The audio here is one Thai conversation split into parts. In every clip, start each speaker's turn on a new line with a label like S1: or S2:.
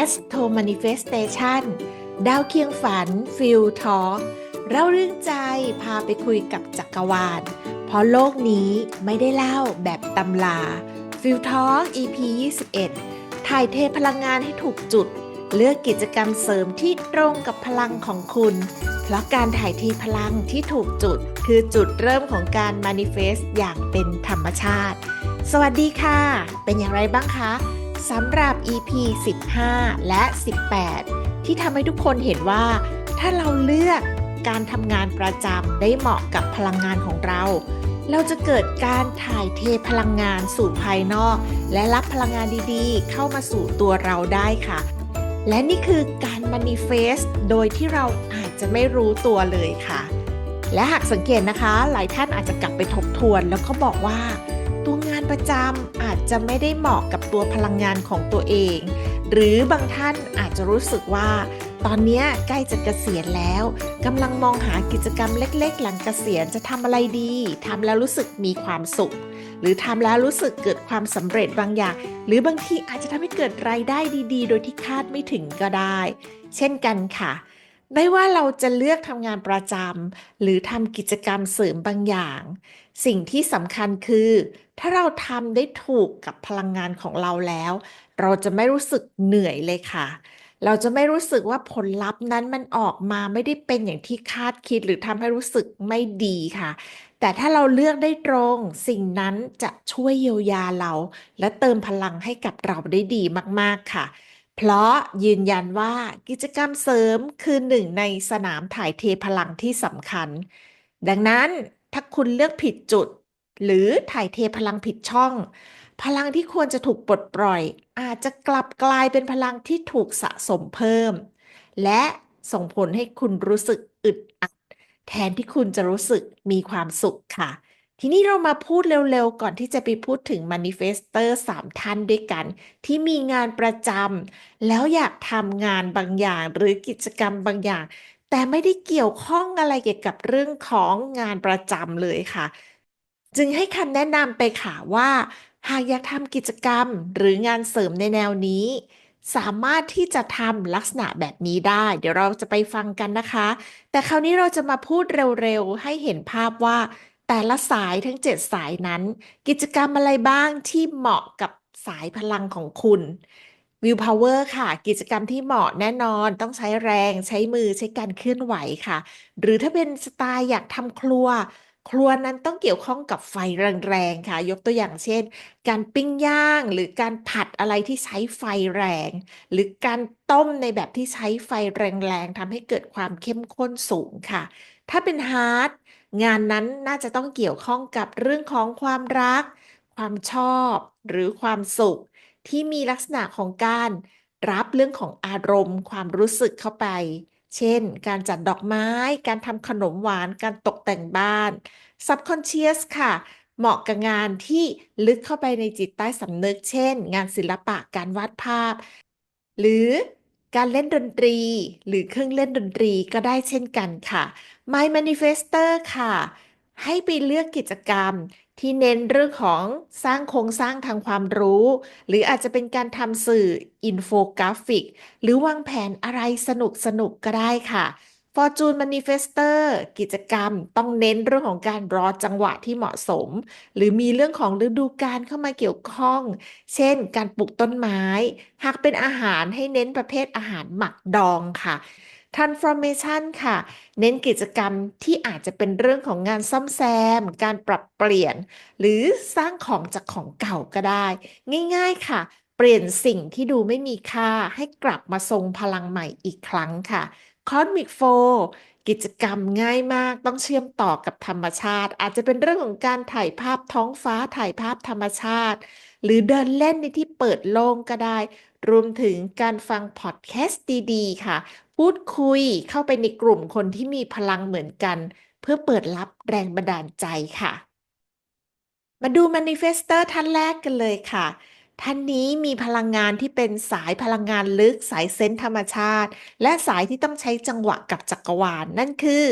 S1: Astro Manifestation ดาวเคียงฝันฟิลทอ k เล่าเรื่องใจพาไปคุยกับจักรวาล เพราะโลกนี้ไม่ได้เล่าแบบตำลาฟิลทอ k EP 21 ถ่ายเทพลังงานให้ถูกจุด เลือกกิจกรรมเสริมที่ตรงกับพลังของคุณ เพราะการถ่ายเทพลังที่ถูกจุด คือจุดเริ่มของการ manifest อย่างเป็นธรรมชาติ สวัสดีค่ะ เป็นอย่างไรบ้างคะ สำหรับ EP 15 และ 18 ที่ทำให้ทุกคนเห็นว่า ถ้าเราเลือกการทำงานประจำได้เหมาะกับพลังงานของเรา เราจะเกิดการถ่ายเทพลังงานสู่ภายนอก และรับพลังงานดีๆ เข้ามาสู่ตัวเราได้ค่ะ และนี่คือการ manifest โดยที่เราอาจจะไม่รู้ตัวเลยค่ะ และหากสังเกตนะคะ หลายท่านอาจจะกลับไปทบทวน แล้วก็บอกว่า ตัวงาน ประจำอาจจะไม่ได้เหมาะกับตัวพลังงานของตัวเอง หรือบางท่านอาจจะรู้สึกว่า ตอนนี้ใกล้จะเกษียณแล้วกำลังมองหากิจกรรมเล็ก ๆ หลังเกษียณจะทำอะไรดีทำแล้วรู้สึกมีความสุข หรือทำแล้วรู้สึกเกิดความสำเร็จบางอย่าง หรือบางทีอาจจะทำให้เกิดรายได้ดี ๆ โดยที่คาดไม่ถึงก็ได้ เช่นกันค่ะไม่ว่าเราจะเลือกทำงานประจำหรือทำกิจกรรมเสริมบางอย่าง สิ่งที่สำคัญคือ ถ้าเราทำได้ถูกกับพลังงานของเราแล้ว เราจะไม่รู้สึกเหนื่อยเลยค่ะ เราจะไม่รู้สึกว่าผลลัพธ์นั้นมันออกมาไม่ได้เป็นอย่างที่คาดคิดหรือทำให้รู้สึกไม่ดีค่ะ แต่ถ้าเราเลือกได้ตรงสิ่งนั้นจะช่วยเยียวยาเรา และเติมพลังให้กับเราได้ดีมากๆค่ะเพราะยืนยันว่ากิจกรรมเสริมคือหนึ่งในสนามถ่ายเทพลังที่สำคัญ ดังนั้น ถ้าคุณเลือกผิดจุด หรือถ่ายเทพลังผิดช่อง พลังที่ควรจะถูกปลดปล่อย อาจจะกลับกลายเป็นพลังที่ถูกสะสมเพิ่ม และส่งผลให้คุณรู้สึกอึดอัด แทนที่คุณจะรู้สึกมีความสุขค่ะ ทีนี้เรามาพูดเร็วๆ ก่อนที่จะไปพูดถึง manifestor 3ท่านด้วยกัน ที่มีงานประจำแล้วอยากทำงานบางอย่างหรือกิจกรรมบางอย่าง แต่ไม่ได้เกี่ยวข้องอะไรเกี่ยวกับเรื่องของงานประจำเลยค่ะ จึงให้คำแนะนำไปค่ะว่า หากอยากทำกิจกรรมหรืองานเสริมในแนวนี้ สามารถที่จะทำลักษณะแบบนี้ได้ เดี๋ยวเราจะไปฟังกันนะคะ แต่คราวนี้เราจะมาพูดเร็วๆ ให้เห็นภาพว่า แต่ละสายทั้ง 7 สายนั้น กิจกรรมอะไรบ้างที่เหมาะกับสายพลังของคุณ Will Power ค่ะ กิจกรรมที่เหมาะแน่นอนต้องใช้แรงใช้มือใช้การเคลื่อนไหวค่ะ หรือถ้าเป็นสไตล์อยากทำครัว ครัวนั้นต้องเกี่ยวข้องกับไฟแรงๆค่ะ ยกตัวอย่างเช่น การปิ้งย่างหรือการผัดอะไรที่ใช้ไฟแรง หรือการต้มในแบบที่ใช้ไฟแรงๆทำให้เกิดความเข้มข้นสูงค่ะ ถ้าเป็นฮาร์ดงานนั้นน่าจะต้องเกี่ยวข้องกับเรื่องของความรัก ความชอบ หรือความสุข ที่มีลักษณะของการรับเรื่องของอารมณ์ ความรู้สึกเข้าไป เช่น การจัดดอกไม้ การทำขนมหวาน การตกแต่งบ้าน subconscious ค่ะ เหมาะกับงานที่ลึกเข้าไปในจิตใต้สำนึก เช่น งานศิลปะ การวาดภาพ หรือการเล่นดนตรี หรือเครื่องเล่นดนตรีก็ได้เช่นกันค่ะ My Manifestor ค่ะ ให้ไปเลือกกิจกรรม ที่เน้นเรื่องของสร้างโครงสร้างทางความรู้ หรืออาจจะเป็นการทำสื่ออินโฟกราฟิก หรือวางแผนอะไรสนุกสนุกก็ได้ค่ะ Fortune Manifestor กิจกรรมต้องเน้นเรื่องของการรอจังหวะที่เหมาะสม หรือมีเรื่องของฤดูกาลเข้ามาเกี่ยวข้อง เช่น การปลูกต้นไม้ หากเป็นอาหารให้เน้นประเภทอาหารหมักดองค่ะ Transformation ค่ะ เน้นกิจกรรมที่อาจจะเป็นเรื่องของงานซ่อมแซม การปรับเปลี่ยน หรือสร้างของจากของเก่าก็ได้ ง่ายๆค่ะ เปลี่ยนสิ่งที่ดูไม่มีค่าให้กลับมาทรงพลังใหม่อีกครั้งค่ะ Cosmic Flow กิจกรรมง่ายมากต้องเชื่อมต่อกับธรรมชาติ อาจจะเป็นเรื่องของการถ่ายภาพท้องฟ้าถ่ายภาพธรรมชาติ หรือเดินเล่นในที่เปิดโล่งก็ได้ รวมถึงการฟังพอดแคสต์ดีๆ ค่ะ พูดคุยเข้าไปในกลุ่มคนที่มีพลังเหมือนกัน เพื่อเปิดรับแรงบันดาลใจค่ะ มาดูมานิเฟสเตอร์ท่านแรกกันเลยค่ะ ท่านนี้มีพลังงานที่เป็นสายพลังงานลึกสายเซนส์ธรรมชาติ และสายที่ต้องใช้จังหวะกับจักรวาลนั่นคือ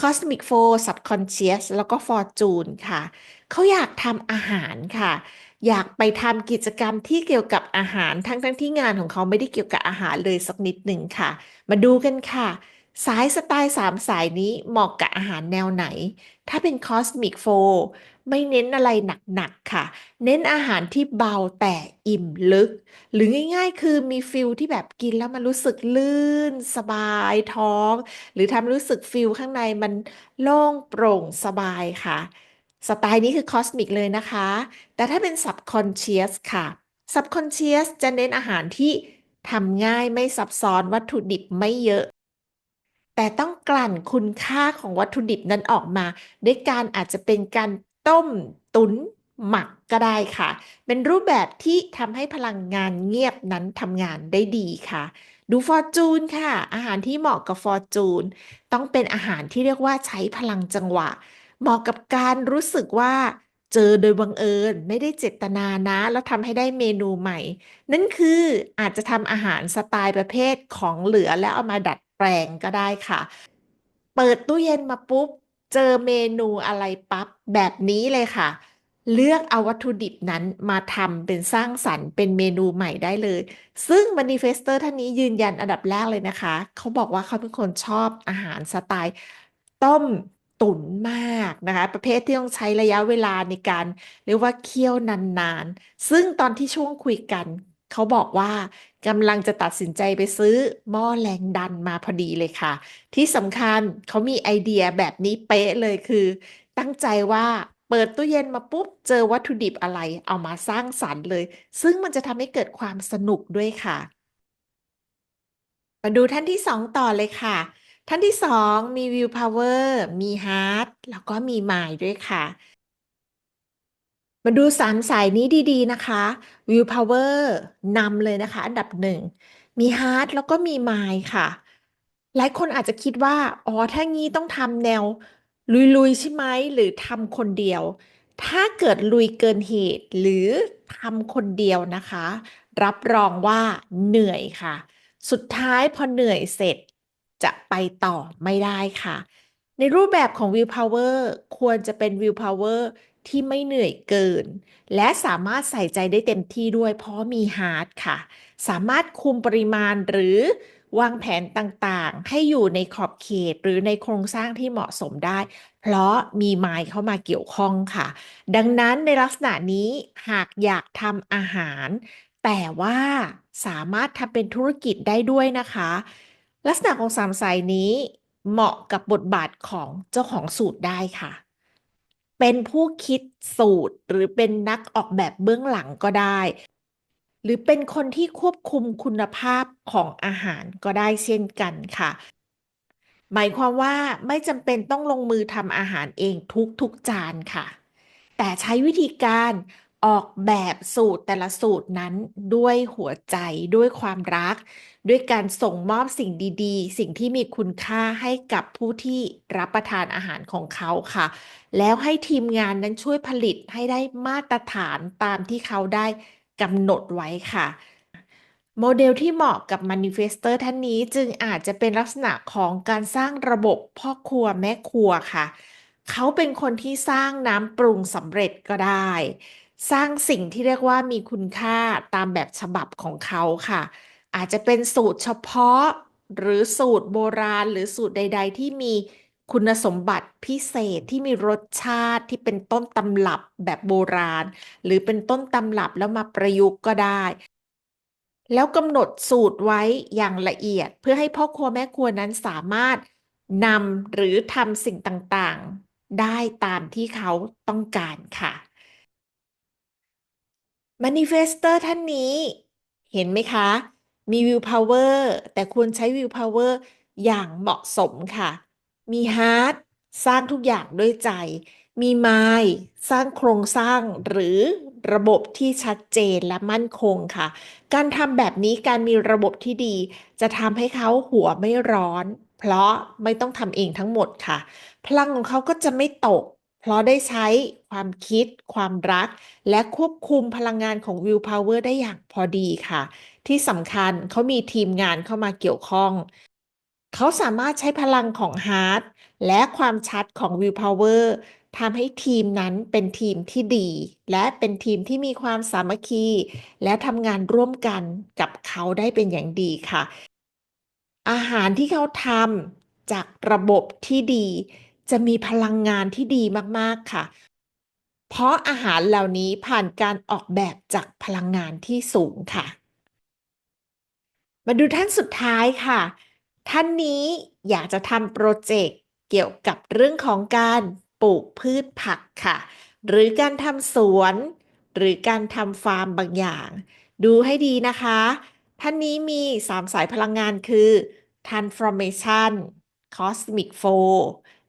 S1: Cosmic Four Subconscious แล้วก็ Fortune ค่ะ เขาอยากทำอาหารค่ะ อยากไปทำกิจกรรมที่เกี่ยวกับอาหารทั้งทั้งที่งานของเขาไม่ได้เกี่ยวกับอาหารเลยสักนิดหนึ่งค่ะ มาดูกันค่ะ สายสไตล์สามสายนี้เหมาะกับอาหารแนวไหน ถ้าเป็น Cosmic Four ไม่เน้นอะไรหนักๆค่ะ เน้นอาหารที่เบาแต่อิ่มลึก หรือง่ายๆ คือมีฟิลที่แบบกินแล้วมันรู้สึกลื่น สบายท้อง หรือทำรู้สึกฟิลข้างในมันโล่งโปร่งสบายค่ะ สไตล์นี้คือคอสมิกเลยนะคะ แต่ถ้าเป็น subconscious ค่ะ subconscious จะเน้นอาหารที่ทำง่ายไม่ซับซ้อนวัตถุดิบไม่เยอะ แต่ต้องกลั่นคุณค่าของวัตถุดิบนั้นออกมา ด้วยการอาจจะเป็นการต้มตุ๋นหมักก็ได้ค่ะ เป็นรูปแบบที่ทำให้พลังงานเงียบนั้นทำงานได้ดีค่ะ ดูฟอร์จูนค่ะ อาหารที่เหมาะกับฟอร์จูน ต้องเป็นอาหารที่เรียกว่าใช้พลังจังหวะ เหมาะกับการรู้สึกว่าเจอโดยบังเอิญไม่ได้เจตนานะ แล้วทำให้ได้เมนูใหม่ นั่นคืออาจจะทำอาหารสไตล์ประเภทของเหลือแล้วเอามาดัด แปลงก็ได้ค่ะ เปิดตู้เย็นมาปุ๊บ เจอเมนูอะไรปั๊บ แบบนี้เลยค่ะ เลือกเอาวัตถุดิบนั้นมาทำเป็นสร้างสรรค์เป็นเมนูใหม่ได้เลย ซึ่ง manifestor ท่านนี้ยืนยันอันดับแรกเลยนะคะ เขาบอกว่าเขาเป็นคนชอบอาหารสไตล์ ต้มตุ๋นมากนะคะ ประเภทที่ต้องใช้ระยะเวลาในการเรียกว่าเคี่ยวนานๆ ซึ่งตอนที่ช่วงคุยกัน เขาบอกว่ากำลังจะตัดสินใจไปซื้อหม้อแรงดันมาพอดีเลยค่ะ ที่สำคัญเขามีไอเดียแบบนี้เป๊ะเลยคือ ตั้งใจว่าเปิดตู้เย็นมาปุ๊บ เจอวัตถุดิบอะไรเอามาสร้างสรรค์เลย ซึ่งมันจะทำให้เกิดความสนุกด้วยค่ะ มาดูท่านที่สองต่อเลยค่ะ ท่านที่สองมี will power มี heart แล้วก็มี mind ด้วยค่ะ มาดูสามสายนี้ดีๆนะคะ will power นำเลยนะคะ อันดับหนึ่ง มี heart แล้วก็มี mind ค่ะ หลายคนอาจจะคิดว่า อ๋อ ถ้างี้ต้องทำแนว ลุย ๆ ใช่ไหม หรือทำคนเดียว ถ้าเกิดลุยเกินเหตุ หรือทำคนเดียวนะคะ รับรองว่าเหนื่อยค่ะ สุดท้ายพอเหนื่อยเสร็จจะไปต่อไม่ได้ค่ะ ในรูปแบบของ will power ควรจะเป็น will power ที่ไม่เหนื่อยเกิน และสามารถใส่ใจได้เต็มที่ด้วยเพราะมี heart ค่ะ สามารถคุมปริมาณหรือวางแผนต่างๆ ให้อยู่ในขอบเขตหรือในโครงสร้างที่เหมาะสมได้ เพราะมีไม้เข้ามาเกี่ยวข้องค่ะ ดังนั้นในลักษณะนี้หากอยากทำอาหาร แต่ว่าสามารถทำเป็นธุรกิจได้ด้วยนะคะ ลักษณะของสามสายนี้เหมาะกับบทบาทของเจ้าของสูตรได้ค่ะ เป็นผู้คิดสูตร หรือเป็นนักออกแบบเบื้องหลังก็ได้ หรือเป็นคนที่ควบคุมคุณภาพของอาหารก็ได้เช่นกันค่ะ หมายความว่าไม่จำเป็นต้องลงมือทำอาหารเองทุกๆจานค่ะ แต่ใช้วิธีการ ออกแบบสูตรแต่ละสูตรนั้นด้วยหัวใจด้วยความรัก ด้วยการส่งมอบสิ่งดีๆ สิ่งที่มีคุณค่าให้กับผู้ที่รับประทานอาหารของเขาค่ะ แล้วให้ทีมงานนั้นช่วยผลิตให้ได้มาตรฐานตามที่เขาได้กำหนดไว้ค่ะ โมเดลที่เหมาะกับ manifestor ท่านนี้จึงอาจจะเป็นลักษณะของการสร้างระบบพ่อครัวแม่ครัวค่ะ เขาเป็นคนที่สร้างน้ำปรุงสำเร็จก็ได้ สร้างสิ่งที่เรียกว่ามีคุณค่าตามแบบฉบับของเขาค่ะ อาจจะเป็นสูตรเฉพาะหรือสูตรโบราณ หรือสูตรใด ๆ ที่มีคุณสมบัติพิเศษที่มีรสชาติที่เป็นต้นตำรับแบบโบราณ หรือเป็นต้นตำรับแล้วมาประยุกต์ก็ได้ แล้วกำหนดสูตรไว้อย่างละเอียด เพื่อให้พ่อครัวแม่ครัวนั้นสามารถนำหรือทำสิ่งต่างๆ ได้ตามที่เขาต้องการค่ะ manifestor ท่านนี้ เห็นไหมคะ มี will power แต่ควรใช้ will power อย่างเหมาะสมค่ะ มี heart สร้างทุกอย่างด้วยใจ มี mind สร้างโครงสร้างหรือระบบที่ชัดเจนและมั่นคงค่ะ การทำแบบนี้การมีระบบที่ดี จะทำให้เขาหัวไม่ร้อน เพราะไม่ต้องทำเองทั้งหมดค่ะ พลังของเขาก็จะไม่ตก เพราะได้ใช้ความคิด ความรัก และควบคุมพลังงานของ Will Power ได้อย่างพอดีค่ะ ที่สำคัญเขามีทีมงานเข้ามาเกี่ยวข้อง เขาสามารถใช้พลังของ Heart และความชัดของ Will Power ทำให้ทีมนั้นเป็นทีมที่ดี และเป็นทีมที่มีความสามัคคี และทำงานร่วมกันกับเขาได้เป็นอย่างดีค่ะ อาหารที่เขาทำจากระบบที่ดี จะมีพลังงานที่ดีมากๆค่ะ เพราะอาหารเหล่านี้ผ่านการออกแบบจากพลังงานที่สูงค่ะ มาดูท่านสุดท้ายค่ะ ท่านนี้อยากจะทำโปรเจกต์เกี่ยวกับเรื่องของการปลูกพืชผักค่ะ หรือการทำสวน หรือการทำฟาร์มบางอย่าง ดูให้ดีนะคะ ท่านนี้มี 3 สายพลังงานคือ Transformation Cosmic Flow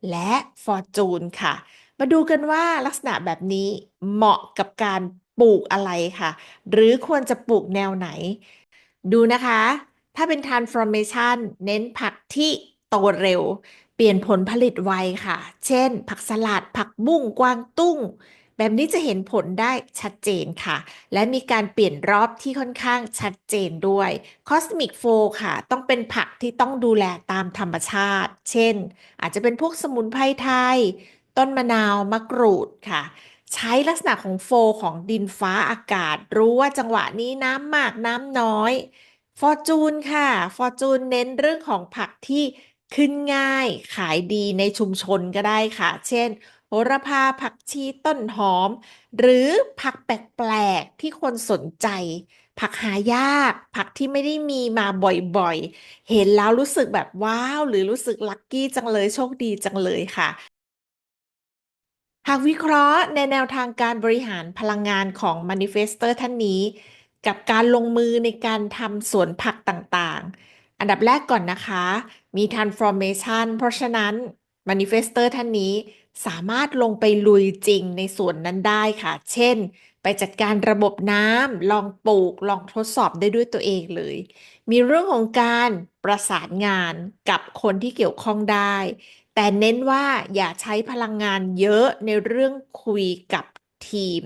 S1: และฟอร์จูนค่ะ มาดูกันว่าลักษณะแบบนี้เหมาะกับการปลูกอะไรค่ะ หรือควรจะปลูกแนวไหน ดูนะคะ ถ้าเป็น transformation เน้นผักที่โตเร็ว เปลี่ยนผลผลิตไวค่ะ เช่น ผักสลัด ผักบุ้งกวางตุ้ง แบบนี้จะเห็นผลได้ชัดเจนค่ะ และมีการเปลี่ยนรอบที่ค่อนข้างชัดเจนด้วย Cosmic Flow ค่ะ ต้องเป็นผักที่ต้องดูแลตามธรรมชาติ เช่น อาจจะเป็นพวกสมุนไพรไทย ต้นมะนาวมะกรูดค่ะใช้ลักษณะของโฟของดินฟ้าอากาศ รู้ว่าจังหวะนี้น้ำมากน้ำน้อยฟอร์จูนค่ะฟอร์จูนเน้นเรื่องของผักที่ขึ้นง่ายขายดีในชุมชนก็ได้ค่ะ เช่น โหระพาผักชีต้นหอม หรือผักแปลกๆที่คนสนใจ ผักหายาก ผักที่ไม่ได้มีมาบ่อยๆ เห็นแล้วรู้สึกแบบว้าว หรือรู้สึกลัคกี้จังเลยโชคดีจังเลยค่ะหากวิเคราะห์ในแนวทางการบริหารพลังงานของ Manifestor ท่านนี้ กับการลงมือในการทำสวนผักต่างๆ อันดับแรกก่อนนะคะ มี transformation เพราะฉะนั้น Manifestor ท่านนี้ สามารถลงไปลุยจริงในส่วนนั้นได้ค่ะ เช่น ไปจัดการระบบน้ำลองปลูก ลองทดสอบได้ด้วยตัวเองเลย มีเรื่องของการประสานงานกับคนที่เกี่ยวข้องได้ แต่เน้นว่าอย่าใช้พลังงานเยอะในเรื่องคุยกับทีม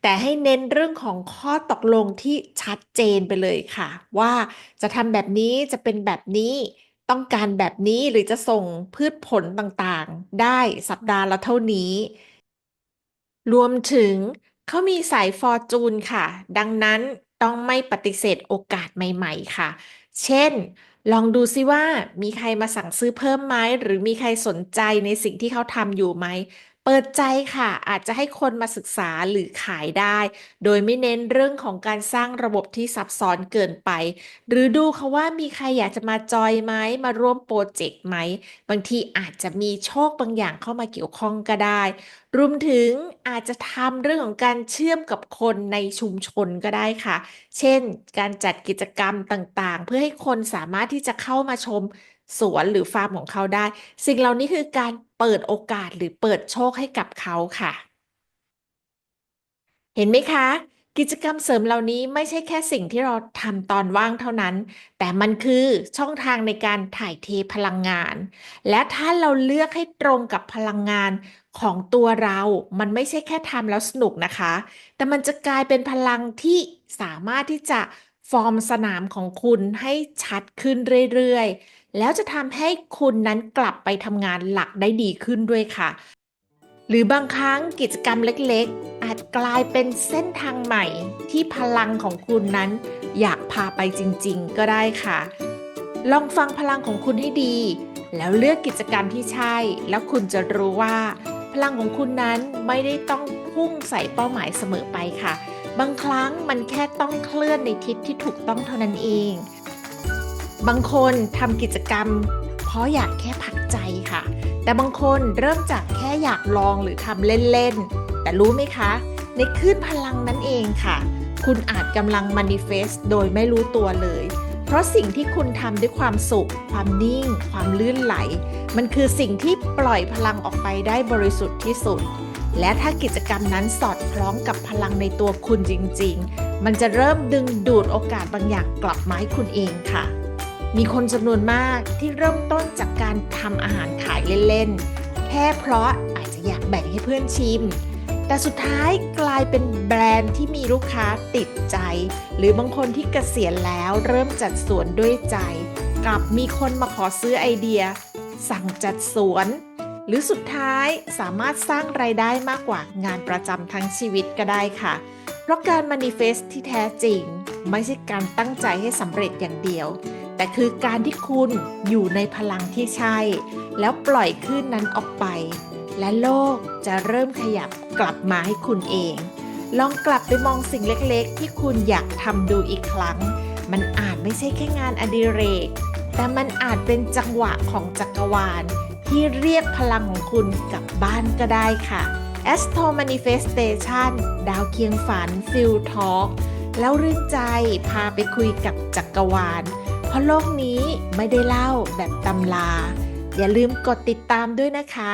S1: แต่ให้เน้นเรื่องของข้อตกลงที่ชัดเจนไปเลยค่ะ ว่าจะทำแบบนี้จะเป็นแบบนี้ ต้องการแบบนี้หรือจะส่งพืชผลต่างๆ ได้สัปดาห์ละเท่านี้ รวมถึงเขามีสายฟอร์จูนค่ะ ดังนั้นต้องไม่ปฏิเสธโอกาสใหม่ ๆ ค่ะ เช่น ลองดูซิว่ามีใครมาสั่งซื้อเพิ่มไหมหรือมีใครสนใจในสิ่งที่เขาทำอยู่ไหม เปิดใจค่ะ อาจจะให้คนมาศึกษาหรือขายได้ โดยไม่เน้นเรื่องของการสร้างระบบที่ซับซ้อนเกินไป หรือดูเขาว่ามีใครอยากจะมาจอยไหมมาร่วมโปรเจกต์ไหม บางทีอาจจะมีโชคบางอย่างเข้ามาเกี่ยวข้องก็ได้ รวมถึงอาจจะทำเรื่องของการเชื่อมกับคนในชุมชนก็ได้ค่ะ เช่น การจัดกิจกรรมต่างๆ เพื่อให้คนสามารถที่จะเข้ามาชม สวนหรือฟาร์มของเขาได้ สิ่งเหล่านี้คือการเปิดโอกาสหรือเปิดโชคให้กับเขาค่ะ เห็นไหมคะ กิจกรรมเสริมเหล่านี้ไม่ใช่แค่สิ่งที่เราทำตอนว่างเท่านั้น แต่มันคือช่องทางในการถ่ายเทพลังงาน และถ้าเราเลือกให้ตรงกับพลังงานของตัวเรา มันไม่ใช่แค่ทำแล้วสนุกนะคะ แต่มันจะกลายเป็นพลังที่สามารถที่จะฟอร์มสนามของคุณให้ชัดขึ้นเรื่อยๆ แล้วจะทำให้คุณนั้นกลับไปทำงานหลักได้ดีขึ้นด้วยค่ะ หรือบางครั้งกิจกรรมเล็กๆ อาจกลายเป็นเส้นทางใหม่ที่พลังของคุณนั้น อยากพาไปจริงๆ ก็ได้ค่ะ ลองฟังพลังของคุณให้ดี แล้วเลือกกิจกรรมที่ใช่ แล้วคุณจะรู้ว่า พลังของคุณนั้นไม่ได้ต้องพุ่งใส่เป้าหมายเสมอไปค่ะ บางครั้งมันแค่ต้องเคลื่อนในทิศที่ถูกต้องเท่านั้นเอง บางคนทำกิจกรรม เพราะอยากแค่พักใจค่ะ แต่บางคนเริ่มจากแค่อยากลองหรือทำเล่นๆ แต่รู้ไหมคะ ในคลื่นพลังนั้นเองค่ะ คุณอาจกำลัง manifest โดยไม่รู้ตัวเลย เพราะสิ่งที่คุณทำด้วยความสุข ความนิ่ง ความลื่นไหล มันคือสิ่งที่ปล่อยพลังออกไปได้บริสุทธิ์ที่สุด และถ้ากิจกรรมนั้นสอดคล้องกับพลังในตัวคุณจริง ๆ มันจะเริ่มดึงดูดโอกาสบางอย่างกลับมาให้คุณเองค่ะ มีคนจำนวนมากที่เริ่มต้นจากการทำอาหารขายเล่นๆ แค่เพราะอาจจะอยากแบ่งให้เพื่อนชิม แต่สุดท้ายกลายเป็นแบรนด์ที่มีลูกค้าติดใจ หรือบางคนที่เกษียณแล้วเริ่มจัดสวนด้วยใจ กลับมีคนมาขอซื้อไอเดีย สั่งจัดสวน หรือสุดท้ายสามารถสร้างไรายได้มากกว่างานประจำทั้งชีวิตก็ได้ค่ะ เพราะการ manifest ที่แท้จริง ไม่ใช่การตั้งใจให้สำเร็จอย่างเดียว แต่คือการที่คุณอยู่ในพลังที่ใช่ แล้วปล่อยคลื่นนั้นออกไป และโลกจะเริ่มขยับกลับมาให้คุณเอง ลองกลับไปมองสิ่งเล็กๆ ที่คุณอยากทำดูอีกครั้ง มันอาจไม่ใช่แค่งานอดิเรก แต่มันอาจเป็นจังหวะของจักรวาล ที่เรียกพลังของคุณกลับบ้านก็ได้ค่ะ Astro Manifestation ดาวเคียงฝัน Feel Talk แล้วเรื่องใจพาไปคุยกับจักรวาล ราะโลกนี้ไม่ได้เล่าแบบตำลา อย่าลืมกดติดตามด้วยนะคะ